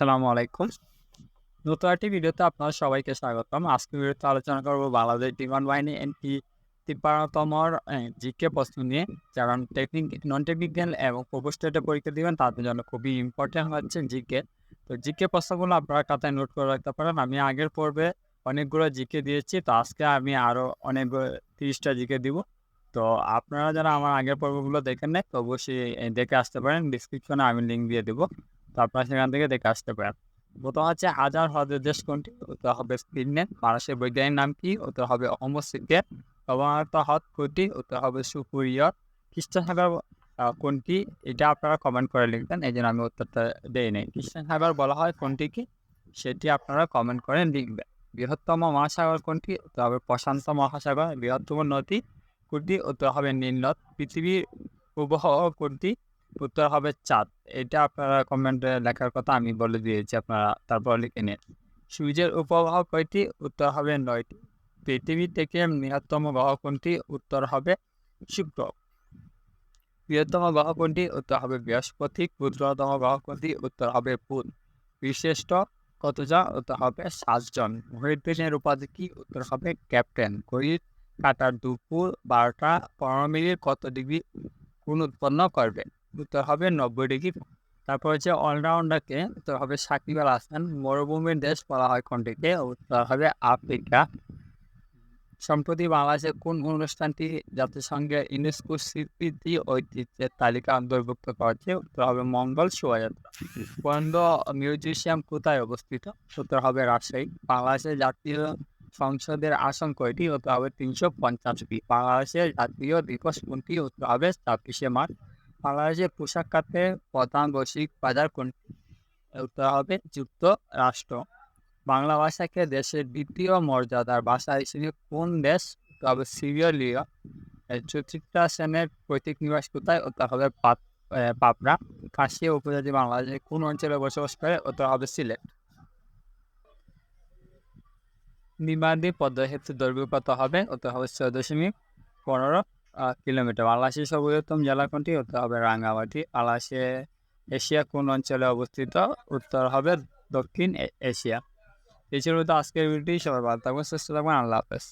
আসসালামু আলাইকুম। নতুন একটি ভিডিওতে আপনার সবাইকে স্বাগতম। আজকে ভিডিওতে আলোচনা করব বাংলাদেশ বিমান বাহিনী এনটি তিপ্পান্নতম জিকে প্রশ্ন নিয়ে। যারা টেকনিক নন টেকনিক্যাল এবং প্রোপোস্টেটে পরীক্ষা দিবেন, তাদের জন্য খুবই ইম্পর্টেন্ট হচ্ছে জিকে। তো জিকে প্রশ্নগুলো আপনারা খাতায় নোট করে রাখতে পারেন। আমি আগের পর্বে অনেকগুলো জিকে দিয়েছি, তো আজকে আমি আরও অনেক তিরিশটা জিকে দিব। তো আপনারা যারা আমার আগের পর্বগুলো দেখেন নাই, তো অবশ্যই দেখে আসতে পারেন। ডিসক্রিপশনে আমি লিঙ্ক দিয়ে দেবো। তো আপনারা সেখান থেকে দেখে আসতে পারেন। প্রথম হচ্ছে হাজার হ্রদের দেশ কোনটি? উত্তর হবে ফিনল্যান্ড মানুষের বৈজ্ঞানিক নাম কি? উত্তর হবে অহমদ সিদ্দিক হ্রদ কোনটি? উত্তর হবে সুপুরিয়র খ্রিস্টান সাগর কোনটি? এটা আপনারা কমেন্ট করে লিখবেন, এই জন্য আমি উত্তরটা দেই নাই। খ্রিস্টান সাগর বলা হয় কোনটি কি? সেটি আপনারা কমেন্ট করে লিখবেন। বৃহত্তম মহাসাগর কোনটি? উত্তর হবে প্রশান্ত মহাসাগর, বৃহত্তম নদী কোনটি? উত্তর হবে নীল নদ। পৃথিবীর উপগ্রহ কোনটি? উত্তর হবে চাঁদ। এটা আপনারা কমেন্টে লেখার কথা আমি বলে দিয়েছি, আপনারা তারপর লিখে নিন। সূর্যের উপগ্রহ কয়টি? উত্তর হবে নয়টি। পৃথিবী থেকে বৃহত্তম গ্রহ কোনটি? উত্তর হবে শুক্র। বৃহত্তম গ্রহ কোনটি? উত্তর হবে বৃহস্পতি। ক্ষুদ্রতম গ্রহ কোনটি? উত্তর হবে বুধ বিশিষ্ট কতজন? উত্তর হবে সাতজন। মহিউদ্দিনের উপাধি কি? উত্তর হবে ক্যাপ্টেন। ঘড়ির কাটার দুপুর বারোটা পনেরো মিনিট কত ডিগ্রি? কোন উৎপন্ন করবে? উত্তর হবে নব্বই ডিগ্রি। তারপর হচ্ছে অলরাউন্ডারকে উত্তর হবে সাকিব আল হাসান। মরুভূমির দেশ বলা হয় কোনটিকে? উত্তর হবে আফ্রিকা। সম্প্রতি বাংলাদেশের কোন অনুষ্ঠানটি জাতিসংঘের ইউনেস্কো স্বীকৃতি ঐতিহ্যের তালিকা অন্তর্ভুক্ত করেছে? উত্তর হবে মঙ্গল শোভাযাত্রা। বন্ধ মিউজিয়াম কোথায় অবস্থিত? উত্তর হবে রাজশাহী। বাংলাদেশের জাতীয় সংসদের আসন কয়টি? উত্তর হবে তিনশো পঞ্চাশটি। বাংলাদেশের জাতীয় দিবস কোনটি? উত্তর হবে ছাব্বিশে মার্চ। বাংলাদেশের পোশাক খাতে প্রধান বৈশ্বিক বাজার কোনটি? উত্তর হবে যুক্তরাষ্ট্র বাংলা ভাষাকে দেশের দ্বিতীয় মর্যাদার ভাষা হিসেবে কোন দেশ? হবে সিরিয়ালিয়া সুচিত্রা সেনের পৈতৃক নিবাস কোথায়? উত্তর হবে পাবনা। কাশিয়া উপজাতি বাংলাদেশের কোন অঞ্চলে বসবাস করে? উত্তর হবে সিলেট। নিমাদি পদ্মা সেতু দৈর্ঘ্য হবে, উত্তর হবে ছয় দশমিক পনেরো কিলোমিটার। বাংলাদেশের সর্বোত্তম জেলা কোনটি? হতে হবে রাঙ্গামাটি। বাংলাদেশে এশিয়া কোন অঞ্চলে অবস্থিত? উত্তর হবে দক্ষিণ এশিয়া এছাড়াও তো আজকের ভিডিওটি। সবাই ভালো থাকবেন, সুস্থ থাকবেন। আল্লাহ হাফেজ।